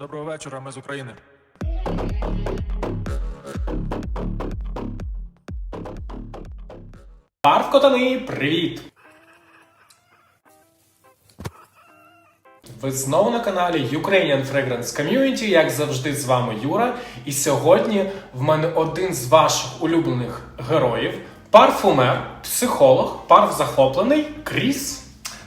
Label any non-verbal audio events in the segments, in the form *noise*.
Доброго вечора, ми з України. Котани, привіт! Ви знову на каналі Ukrainian Fragrance Community, як завжди, з вами Юра. І сьогодні в мене один з ваших улюблених героїв парфумер, психолог, парф захоплений Кріс.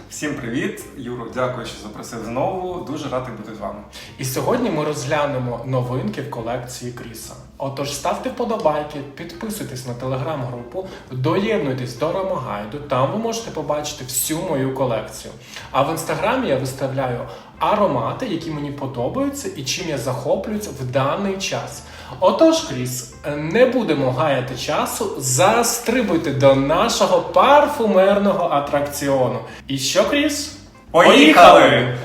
Всім привіт, Юро, дякую, що запросив знову. Дуже радий бути з вами. І сьогодні ми розглянемо новинки в колекції Кріса. Отож, ставте вподобайки, підписуйтесь на телеграм-групу, доєднуйтесь до Ромагайду, там ви можете побачити всю мою колекцію. А в інстаграмі я виставляю аромати, які мені подобаються і чим я захоплююсь в даний час. Отож, Кріс, не будемо гаяти часу, застрибуйте до нашого парфумерного атракціону. І що, Кріс? Поїхали!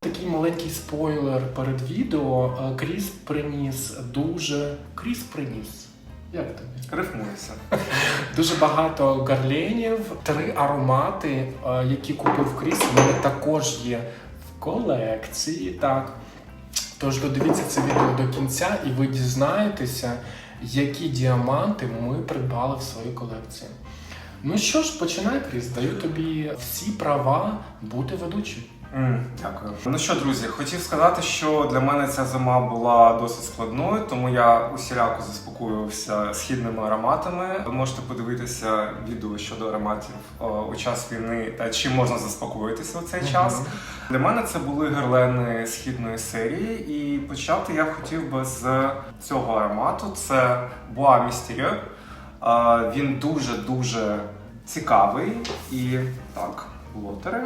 Такий маленький спойлер перед відео. Е, Кріс приніс дуже. Кріс приніс. Як тобі? Рифмується. Дуже багато гарленів, три аромати, е, які купив Кріс. У мене також є в колекції. Так. Тож додивіться це відео до кінця, і ви дізнаєтеся, які діаманти ми придбали в своїй колекції. Ну що ж, починай, Кріс, даю тобі всі права бути ведучим. М, Дякую. Ну що, друзі, хотів сказати, що для мене ця зима була досить складною, тому я усіляко заспокоювався східними ароматами. Ви можете подивитися відео щодо ароматів е, у час війни та чим можна заспокоїтися у цей час. Для мене це були герлени східної серії, і почати я хотів би з цього аромату. Це Bois Mystérieux. Е, Він дуже дуже цікавий і так, лотери.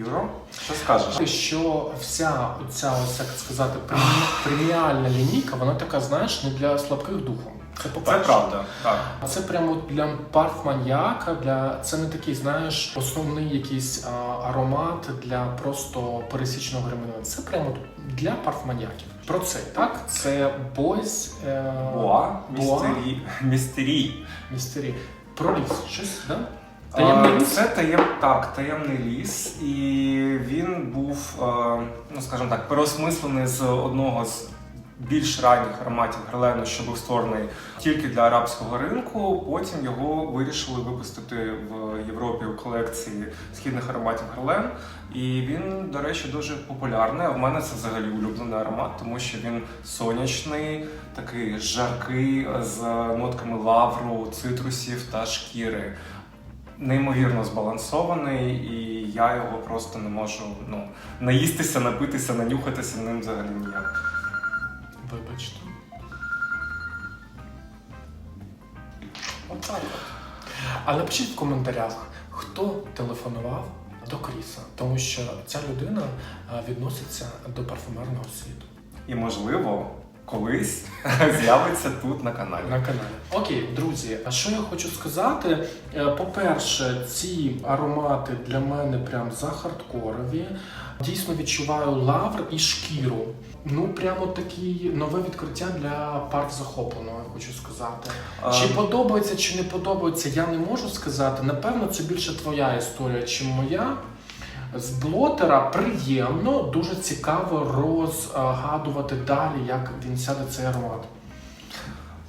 Юро, що скажеш? Що вся ця, ось як сказати, премі- преміальна лінійка, вона така, знаєш, не для слабких духом. Це Це по-перше. правда, так. А Це прямо для парфманьяка, для це не такий, знаєш, основний якийсь а, аромат для просто пересічного громадянина. Це прямо для парфманьяків. Про це так? Це бойс е, Боа, Боа. містері, містері. містері. Про ліс. Щось, да? Таємний ліс? Це таєм, так, таємний ліс, і він був, е, ну скажімо так, переосмислений з одного з більш ранніх ароматів Герлену, що був створений тільки для арабського ринку. Потім його вирішили випустити в Європі у колекції східних ароматів Герлен. І він, до речі, дуже популярний. А в мене це взагалі улюблений аромат, тому що він сонячний, такий жаркий, з нотками лавру, цитрусів та шкіри неймовірно збалансований, і я його просто не можу ну, наїстися, напитися, нанюхатися ним взагалі ніяк. Вибачте. Отак. от. А напишіть в коментарях, хто телефонував до Кріса, тому що ця людина е, відноситься до парфумерного світу І можливо, колись *laughs* з'явиться тут на каналі. на каналі. Окей, друзі, а що я хочу сказати? Е, По-перше, ці аромати для мене прям захардкорові. Дійсно відчуваю лавр і шкіру. Ну, прямо такі нове відкриття для парф захопленого, я хочу сказати. А, Чи подобається, чи не подобається, я не можу сказати. Напевно, це більше твоя історія, чим моя. З блотера приємно, дуже цікаво розгадувати далі, як він сяде цей аромат.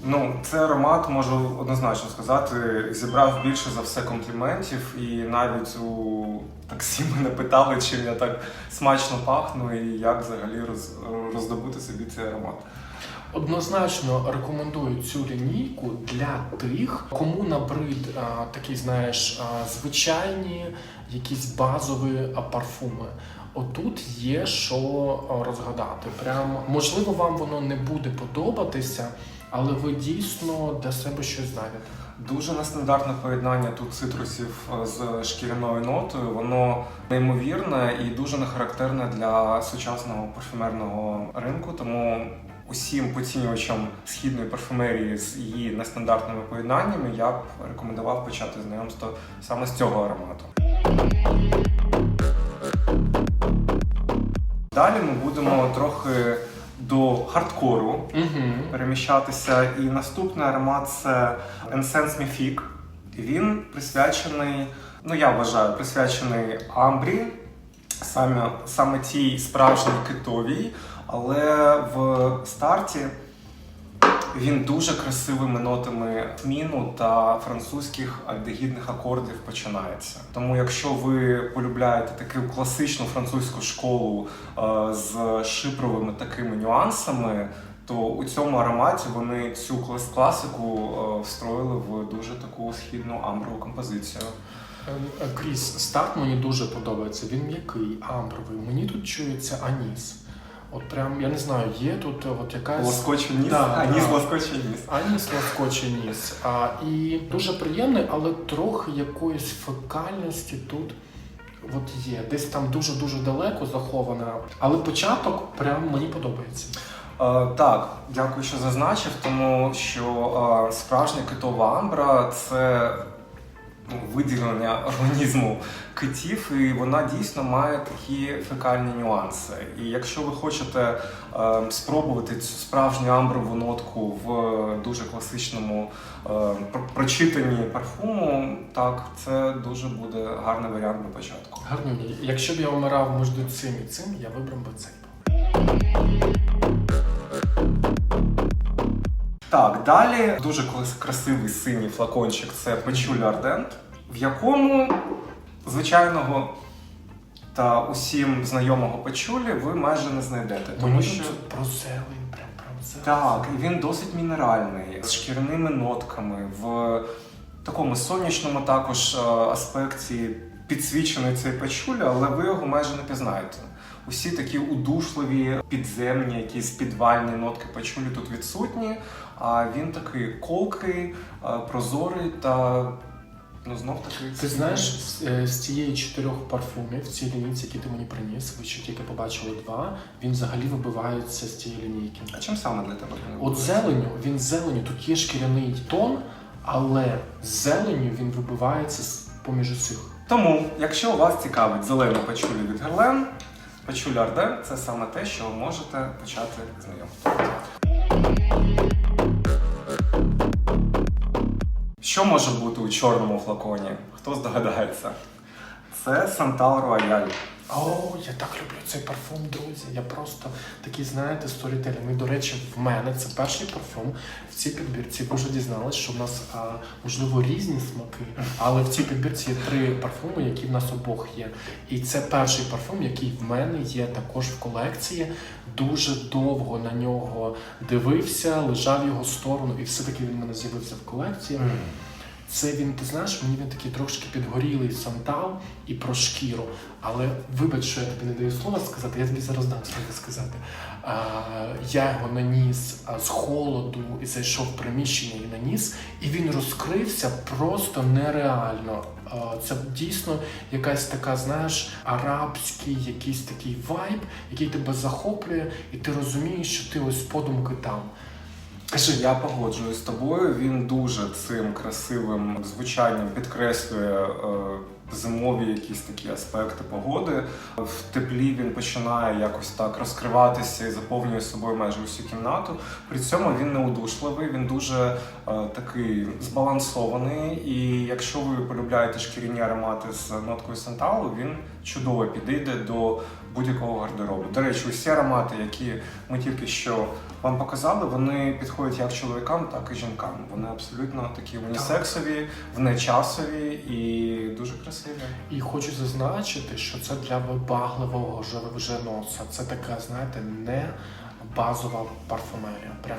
Ну, цей аромат можу однозначно сказати, зібрав більше за все компліментів, і навіть у таксі *laughs* мене питали, чим я так смачно пахну і як взагалі роз, роздобути собі цей аромат. Однозначно рекомендую цю лінійку для тих, кому набрид а, такі, знаєш, а, звичайні якісь базові парфуми. Отут є що розгадати. Прям можливо, вам воно не буде подобатися, але ви дійсно для себе щось знайдете. Дуже нестандартне поєднання тут цитрусів з шкіряною нотою. Воно неймовірне і дуже не характерне для сучасного парфюмерного ринку. Тому усім поцінювачам східної парфюмерії з її нестандартними поєднаннями я б рекомендував почати знайомство саме з цього аромату. Далі ми будемо трохи до хардкору переміщатися. І наступний аромат це Incense Mifique. Він присвячений ну я вважаю, присвячений Амбрі, саме, саме тій справжній китовій, але в старті він дуже красивими нотами міну та французьких альдегідних акордів починається. Тому, якщо ви полюбляєте таку класичну французьку школу е, з шипровими такими нюансами, то у цьому ароматі вони цю клас- класику е, встроїли в дуже таку східну амброву композицію. Е, Кріс, старт мені дуже подобається. Він м'який, амбровий. Мені тут чується аніс. От прям, я не знаю, є тут е, от якась. Лоскоче ніс, Да, а ніс да. лоскоче ніс. Аніс лоскоче ніс. А, і дуже приємний, але трохи якоїсь фекальності тут от є. Десь там дуже-дуже далеко захована. Але початок прям мені подобається. Е, так, дякую, що зазначив, тому що е, справжня китова амбра це виділення організму китів, і вона дійсно має такі фекальні нюанси. І якщо ви хочете е, спробувати цю справжню амброву нотку в дуже класичному е, прочитанні парфуму, так це дуже буде гарний варіант на початку. Гарнюні. Якщо б я вмирав між цим і цим, я вибрав би цей. Так, далі дуже красивий синій флакончик це Печуля Ардент, в якому звичайного та усім знайомого печулі ви майже не знайдете. Тому Мені що про зелень, прям про зелень. так, і він досить мінеральний, з шкіряними нотками, в такому сонячному також е, аспекті підсвічений цей печуля, але ви його майже не пізнаєте. Усі такі удушливі, підземні, якісь підвальні нотки пачулі тут відсутні. А він такий колкий, е, прозорий та ну знов таки. Ти знаєш, з, е, з цієї чотирьох парфумів, цій лінійці, які ти мені приніс, ви ще тільки побачили два, він взагалі вибивається з цієї лінійки. А чим саме для тебе? От зеленю, він зеленю, тут є шкіряний тон, але з зеленю він вибивається з поміж усіх. Тому, якщо вас цікавить зелена пачуля від Герлен, пачуля Арден це саме те, що ви можете почати знайомитися. Що може бути у чорному флаконі? Хто здогадається? Це Сантал Рояль. О, я так люблю цей парфум, друзі. Я просто такий, знаєте, сторітелінг. І, до речі, в мене це перший парфум. В цій підбірці ви вже дізналися, що в нас а, можливо різні смаки, але в цій підбірці є три парфуми, які в нас обох є. І це перший парфум, який в мене є також в колекції. Дуже довго на нього дивився, лежав в його сторону, і все-таки він в мене з'явився в колекції. Це він, ти знаєш, мені він такий трошки підгорілий сантал і про шкіру. Але вибач, що я тобі не даю слова сказати, я тобі зараз дам слово сказати. А, я його наніс з холоду і зайшов в приміщення і наніс, і він розкрився просто нереально. Це дійсно якась така, знаєш, арабський, якийсь такий вайб, який тебе захоплює, і ти розумієш, що ти ось подумки там. Кажи, я погоджуюсь з тобою. Він дуже цим красивим звучанням підкреслює е, зимові якісь такі аспекти погоди. В теплі він починає якось так розкриватися і заповнює собою майже усю кімнату. При цьому він не удушливий, він дуже е, такий збалансований. І якщо ви полюбляєте шкіряні аромати з ноткою санталу, він чудово підійде до будь-якого гардеробу. До речі, усі аромати, які ми тільки що вам показали, вони підходять як чоловікам, так і жінкам. Вони абсолютно такі унісексові, внечасові і дуже красиві. І хочу зазначити, що це для вибагливого жироноса. Це така, знаєте, не базова парфумерія. Прям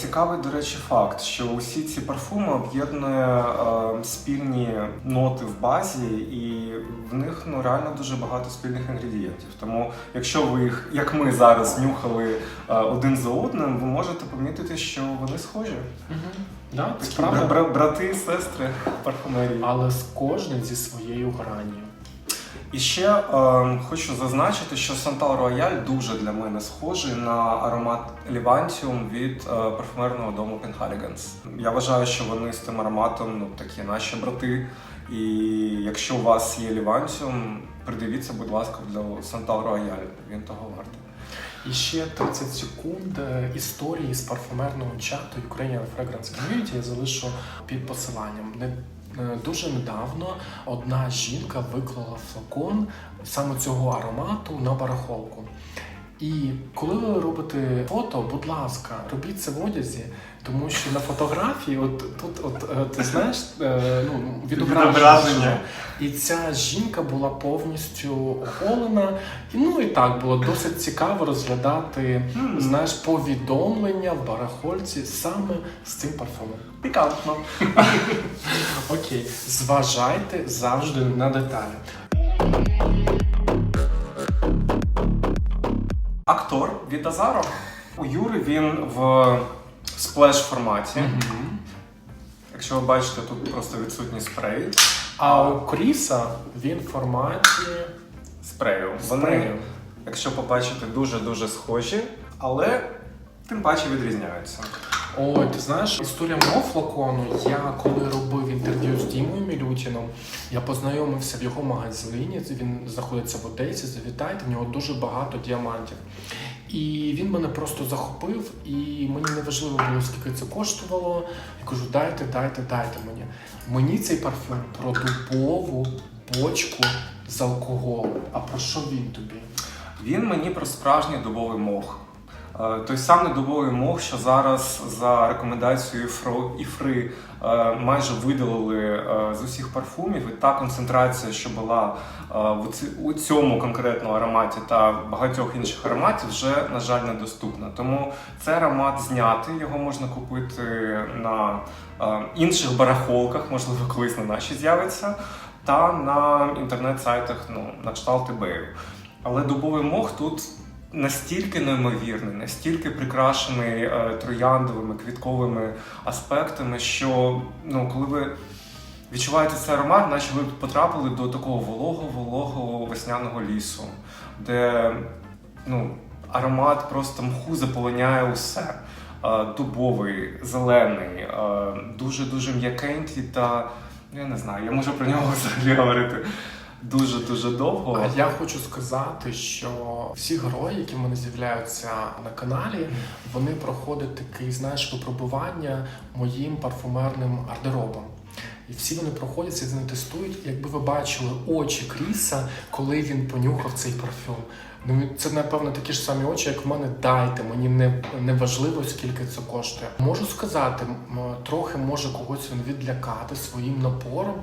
Цікавий, до речі, факт, що усі ці парфуми об'єднує е, спільні ноти в базі, і в них ну реально дуже багато спільних інгредієнтів. Тому, якщо ви їх, як ми зараз, нюхали е, один за одним, ви можете помітити, що вони схожі. да, Такі бра- бра- брати і сестри парфумерії. Але з кожним зі своєю гранію. І ще е, хочу зазначити, що Сантал Рояль дуже для мене схожий на аромат Лівантіум від е, парфумерного дому Penhaligans. Я вважаю, що вони з тим ароматом ну такі наші брати. І якщо у вас є Лівантіум, придивіться, будь ласка, до Сантал Рояль. Він того вартий. І ще 30 секунд е, історії з парфумерного чату Ukrainian Fragrance Community я залишу під посиланням. Е, дуже недавно одна жінка виклала флакон саме цього аромату на барахолку. І коли ви робите фото, будь ласка, робіть це в одязі, тому що на фотографії, от тут, от е, ти знаєш, е, ну відображення. І ця жінка була повністю оголена. І ну і так було досить цікаво розглядати, знаєш, повідомлення в барахольці саме з цим парфумом. Пікантно. *laughs* Окей, зважайте завжди на деталі. Актор від Азаро. У Юри він в сплеш форматі. Якщо ви бачите, тут просто відсутній спрей. А у Кріса він в форматі Спрею. Вони, спрею. якщо побачите, дуже-дуже схожі, але тим паче відрізняються. Ой, ти знаєш, історія мого флакону. Я коли робив інтерв'ю з Дімою Мілютіном, я познайомився в його магазині. Він знаходиться в Одесі. Завітайте, в нього дуже багато діамантів. І він мене просто захопив, і мені не важливо було, скільки це коштувало. Я кажу, дайте, дайте, дайте мені. Мені цей парфюм про дубову бочку з алкоголем. А про що він тобі? Він мені про справжній дубовий мох. Е, Той самий дубовий мох, що зараз за рекомендацією Фро і Фри е, майже видалили е, з усіх парфумів, і та концентрація, що була у цьому конкретному ароматі та багатьох інших ароматів, вже на жаль недоступна. Тому цей аромат знятий, його можна купити на інших барахолках, можливо, колись на нашій з'явиться, та на інтернет-сайтах, ну на кшталт eBay. Але дубовий мох тут настільки неймовірний, настільки прикрашений е, трояндовими квітковими аспектами, що ну, коли ви відчуваєте цей аромат, наче ви потрапили до такого вологого-вологого весняного лісу, де ну, аромат просто мху заполоняє усе. Е, Дубовий, зелений, е, дуже-дуже м'якенький та я не знаю, я можу про нього *laughs* взагалі говорити дуже-дуже довго. А я хочу сказати, що всі герої, які в мене з'являються на каналі, вони проходять такий, знаєш, випробування моїм парфумерним гардеробом. І всі вони проходять, всі вони тестують. Якби ви бачили очі Кріса, коли він понюхав цей парфюм. Ну це напевно такі ж самі очі, як в мене. Дайте мені не, не важливо, скільки це коштує. Можу сказати, трохи може когось він відлякати своїм напором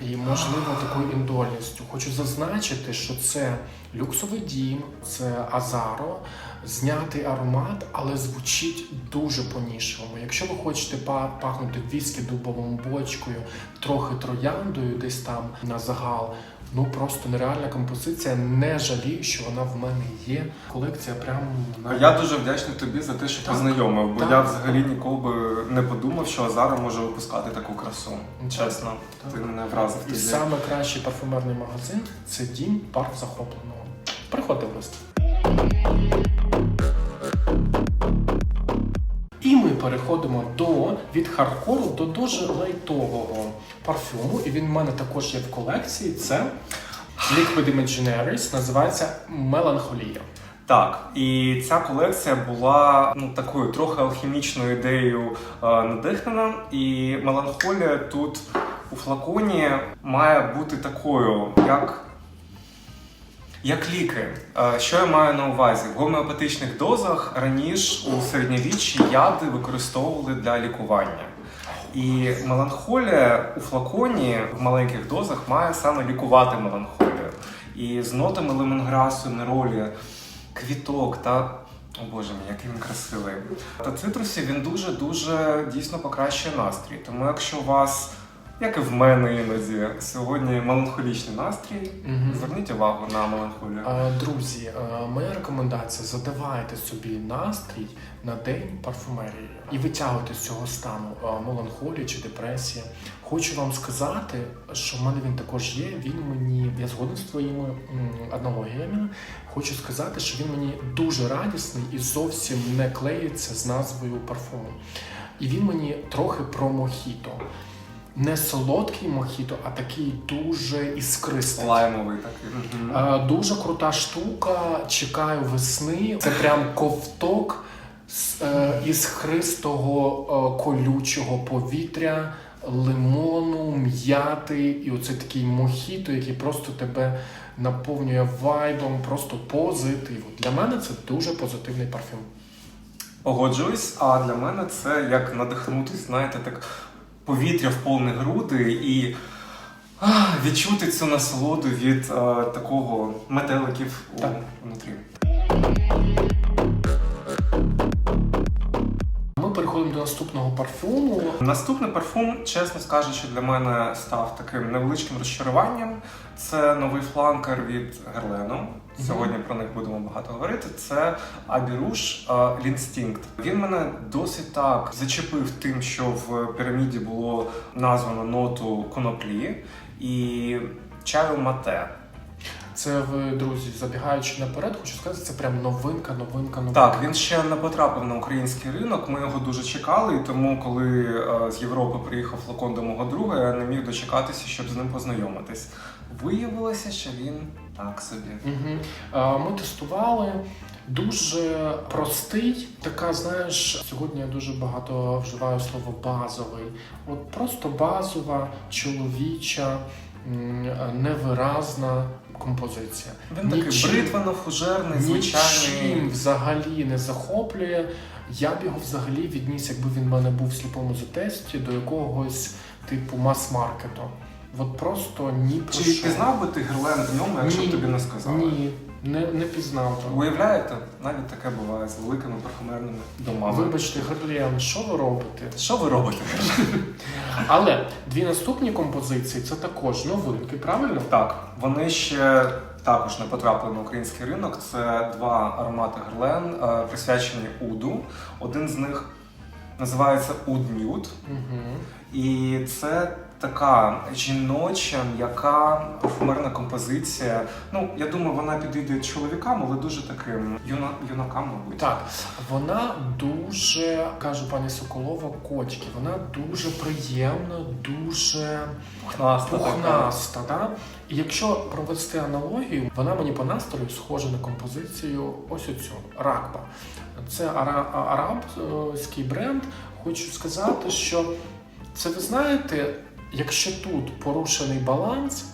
і можливо такою індольністю. Хочу зазначити, що це люксовий дім, це Азаро, знятий аромат, але звучить дуже по-нішому. Якщо ви хочете па- пахнути віскі дубовою бочкою, трохи трояндою, десь там на загал. Ну просто нереальна композиція. Не жалію, що вона в мене є. Колекція прям на Я дуже вдячний тобі за те, що Так. познайомив, бо Так. я взагалі ніколи би не подумав, що Азара може випускати таку красу. Чесно, Так. ти мене вразив І саме кращий парфумерний магазин це дім парк захопленого. Приходьте в гості. Переходимо до від хардкору до дуже лайтового парфюму. І він в мене також є в колекції. Це Liquid Imaginaries, називається Меланхолія. Так, і ця колекція була ну такою трохи алхімічною ідеєю е, надихнена, і меланхолія тут у флаконі має бути такою, як. Як ліки, Е, що я маю на увазі? В гомеопатичних дозах раніше у середньовіччі яди використовували для лікування. І меланхолія у флаконі в маленьких дозах має саме лікувати меланхолію. І з нотами лемонграсу, неролі, квіток та. О боже мій, який він красивий. Та цитрусі він дуже-дуже дійсно покращує настрій. Тому якщо у вас, як і в мене іноді, сьогодні меланхолічний настрій, Мгм. зверніть увагу на меланхолію. Друзі, моя рекомендація: задавайте собі настрій на день парфумерії і витягуйте з цього стану меланхолії чи депресії. Хочу вам сказати, що в мене він також є. Він мені я згоден з твоїми аналогіями. Хочу сказати, що він мені дуже радісний і зовсім не клеїться з назвою парфуму. І він мені трохи про мохіто. Не солодкий мохіто, а такий дуже іскристий. Лаймовий такий. Е, Дуже крута штука. Чекаю весни. Це прям ковток з, е, із е, колючого повітря лимону, м'яти, і оце такий мохіто, який просто тебе наповнює вайбом, просто позитиву. Для мене це дуже позитивний парфюм. Погоджуюсь, а для мене це як надихнутись, знаєте, так повітря в повні груди і а, відчути цю насолоду від е, такого метеликів у Так. внутрі. Ми переходимо до наступного парфуму. Наступний парфум, чесно скажучи, для мене став таким невеличким розчаруванням. Це новий фланкер від Герлену. Сьогодні про них будемо багато говорити. Це Абіруш Лінстінкт. Він мене досить так зачепив тим, що в піраміді було названо ноту коноплі і чаю мате. Це ви, друзі, забігаючи наперед, хочу сказати, це прям новинка, новинка, новинка. Так, він ще не потрапив на український ринок. Ми його дуже чекали, і тому, коли е, з Європи приїхав флакон до мого друга, я не міг дочекатися, щоб з ним познайомитись. Виявилося, що він так собі. Угу. Ми тестували. Дуже простий, така, знаєш, сьогодні я дуже багато вживаю слово базовий. От просто базова, чоловіча, невиразна композиція. Він такий Нічим- бритвено-фужерний, звичайний. Нічим взагалі не захоплює. Я б його взагалі відніс, якби він в мене був в сліпому затесті до якогось типу мас-маркету. От просто ні про Чи що. пізнав би ти Герлен в ньому, якщо б тобі не сказали? Ні, не, не пізнав. того. Уявляєте, навіть таке буває з великими парфумерними домами. Вибачте, Герліан, що ви робите? Що ви робите? *laughs* Але дві наступні композиції це також новинки, правильно? Так, вони ще також не потрапили на український ринок. Це два аромати Герлен, е, присвячені Уду. Один з них називається Oud Nude. Угу. І це така жіноча, м'яка парфумерна композиція. Ну, я думаю, вона підійде чоловікам, але дуже таким юна, юнакам, мабуть. Так, вона дуже, каже пані Соколова, котики. Вона дуже приємна, дуже Пухнаста пухнаста. Да? І якщо провести аналогію, вона мені по настрою схожа на композицію ось оцю Ракба. Це арабський бренд. Хочу сказати, що це ви знаєте, якщо тут порушений баланс,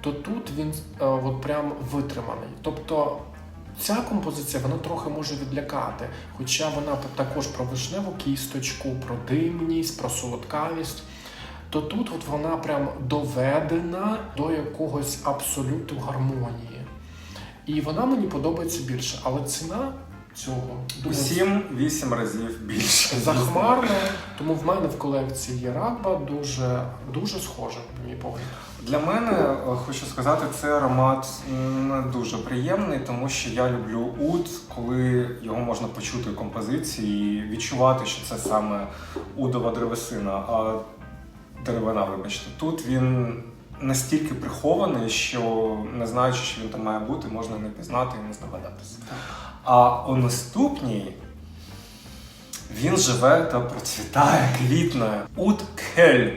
то тут він е, от прям витриманий. Тобто ця композиція вона трохи може відлякати, хоча вона також про вишневу кісточку, про димність, про солодкавість. То тут от вона прям доведена до якогось абсолюту гармонії. І вона мені подобається більше, але ціна цього думаю, 7-8 разів більше. захмарна. Тому в мене в колекції є рагба дуже дуже схожа, мій погляд. Для мене е, хочу сказати, цей аромат не дуже приємний, тому що я люблю уд, коли його можна почути в композиції і відчувати, що це саме удова древесина, а деревина, вибачте. Тут він настільки прихований, що не знаючи, що він там має бути, можна не пізнати і не здогадатися. А у наступній він живе та процвітає, квітне. Уткель.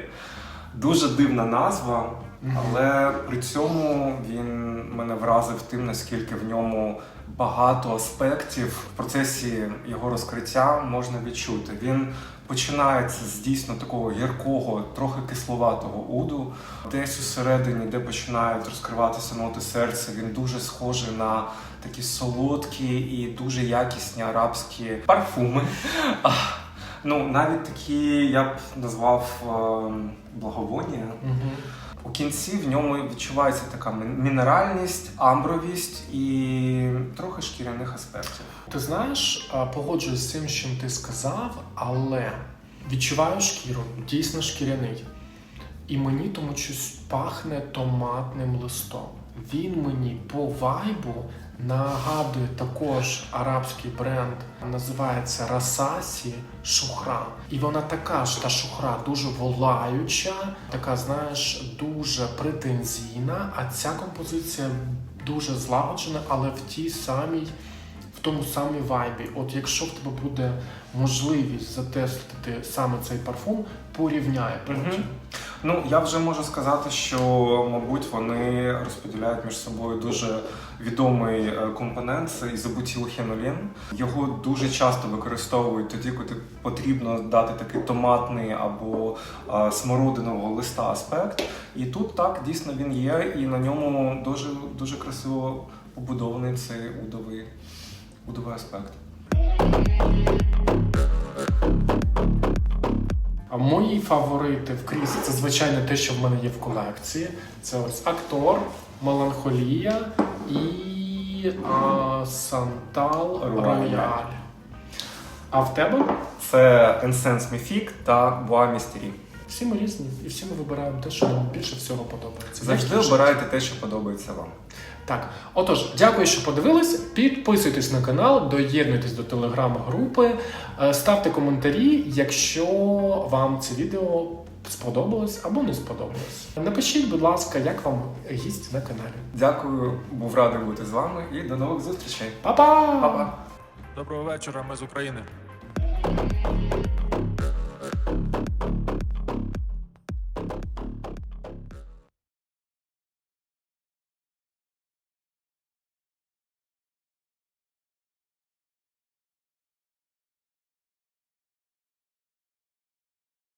Дуже дивна назва. Але при цьому він мене вразив тим, наскільки в ньому багато аспектів в процесі його розкриття можна відчути. Він починається з дійсно такого гіркого, трохи кисловатого уду. Десь усередині, де починають розкриватися ноти серця, він дуже схожий на такі солодкі і дуже якісні арабські парфуми. *laughs* Ну, навіть такі я б назвав ем, благовоння. У кінці в ньому відчувається така мінеральність, амбровість і трохи шкіряних аспектів. Ти знаєш, погоджуюсь з цим, що ти сказав, але відчуваю шкіру, дійсно шкіряний. І мені тому щось пахне томатним листом. Він мені по вайбу нагадує також арабський бренд, називається Расасі Шухра. І вона така ж та шухра, дуже волаюча, така, знаєш, дуже претензійна. А ця композиція дуже злагоджена, але в тій самій в тому самі вайбі. От якщо в тебе буде можливість затестити саме цей парфум, порівняй потім. Ну, я вже можу сказати, що, мабуть, вони розподіляють між собою дуже відомий е, компонент це ізобутілхенолін. Його дуже часто використовують тоді, коли потрібно дати такий томатний або е, смородинового листа аспект. І тут так дійсно він є, і на ньому дуже дуже красиво побудований цей удовий, удовий аспект. А мої фаворити в крісі це звичайно те, що в мене є в колекції. Це ось актор, меланхолія і а, Сантал Рояль. Рояль. А в тебе? Це Incense Mythique та Bois Mystery. Всі ми різні, і всі ми вибираємо те, що нам більше всього подобається. Завжди обирайте те, що подобається вам. Так, отож, дякую, що подивились. Підписуйтесь на канал, доєднуйтесь до телеграм-групи, е, ставте коментарі, якщо вам це відео сподобалось або не сподобалось. Напишіть, будь ласка, як вам гість на каналі. Дякую, був радий бути з вами і до нових зустрічей. Па-па! Па-па! Доброго вечора, ми з України.